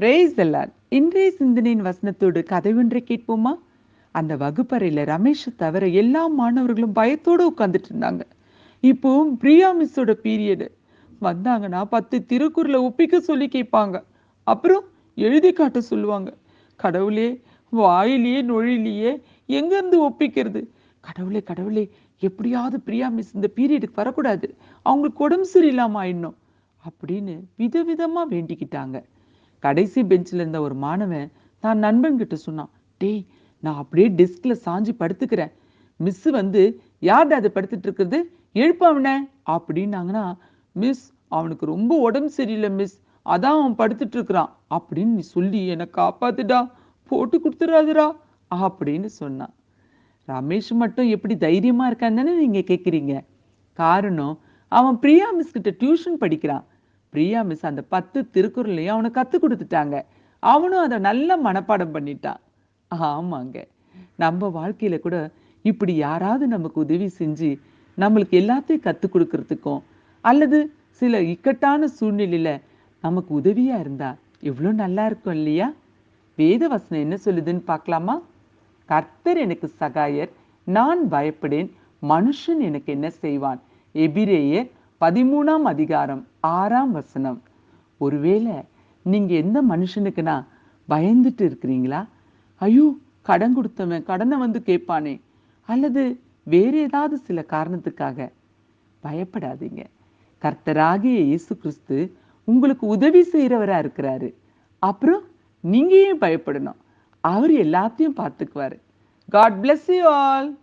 Brace எல்லார் இன்றைய சிந்தனையின் வசனத்தோடு கதை ஒன்றை கேட்போமா? அந்த வகுப்பறையில ரமேஷ் தவிர எல்லா மாணவர்களும் பயத்தோடு உட்கார்ந்துட்டு இருந்தாங்க. இப்போ பிரியா மிஸ்ஸோட பீரியடு வந்தாங்கன்னா பத்து திருக்குறளை ஒப்பிக்க சொல்லி கேட்பாங்க. அப்புறம் எழுதி காட்ட சொல்லுவாங்க. கடவுளே வாயிலேயே நொழிலேயே எங்கேருந்து ஒப்பிக்கிறது? கடவுளே கடவுளே எப்படியாவது பிரியா மிஸ் இந்த பீரியடுக்கு வரக்கூடாது. அவங்களுக்கு உடம்பு சரியில்லாம ஆயிடணும். அப்படின்னு விதவிதமாக வேண்டிக்கிட்டாங்க. கடைசி பெஞ்சில் இருந்த ஒரு மாணவன் தான் நண்பன்கிட்ட சொன்னான் டேய் நான் அப்படியே டெஸ்கில் சாஞ்சு படுத்துக்கிறேன். மிஸ் வந்து யார்டா அது படுத்துட்டு இருக்கிறது? எழுப்பு அவனை. அப்படின்னாங்கன்னா மிஸ் அவனுக்கு ரொம்ப உடம்பு சரியில்லை மிஸ். அதான் அவன் படுத்துட்டு இருக்கிறான். அப்படின்னு நீ சொல்லி என்னை காப்பாத்துடா. போட்டு கொடுத்துடாதுடா அப்படின்னு சொன்னான். ரமேஷ் மட்டும் எப்படி தைரியமா இருக்கான்னு நீங்க கேக்குறீங்க. காரணம் அவன் பிரியா மிஸ் கிட்ட டியூஷன் படிக்கிறான். பிரியா மிஸ் அந்த பத்து திருக்குறளையும் அவனை கத்து கொடுத்துட்டாங்க. அவனும் அதை நல்ல மனப்பாடம் பண்ணிட்டான். ஆமாங்க. நம்ம வாழ்க்கையில கூட இப்படி யாராவது நமக்கு உதவி செஞ்சு நம்மளுக்கு எல்லாத்தையும் கத்து கொடுக்கறதுக்கும் அல்லது சில இக்கட்டான சூழ்நிலையில நமக்கு உதவியா இருந்தா எவ்வளோ நல்லா இருக்கும் இல்லையா? வேத வசனம் என்ன சொல்லுதுன்னு பார்க்கலாமா? கர்த்தர் எனக்கு சகாயர் நான் பயப்படேன் மனுஷன் எனக்கு என்ன செய்வான்? எபிரேயர் பதிமூணாம் அதிகாரம் ஆறாம் வசனம். ஒருவேளை நீங்க எந்த மனுஷனுக்குனா பயந்துட்டு இருக்கிறீங்களா? ஐயோ கடன் கொடுத்தவன் கடனை வந்து கேட்பானே. அல்லது வேற ஏதாவது சில காரணத்துக்காக. பயப்படாதீங்க. கர்த்தராகிய இயேசு கிறிஸ்து உங்களுக்கு உதவி செய்கிறவராக இருக்கிறாரு. அப்புறம் நீங்கள் ஏன் பயப்படணும்? அவர் எல்லாத்தையும் பார்த்துக்குவாரு. God bless you all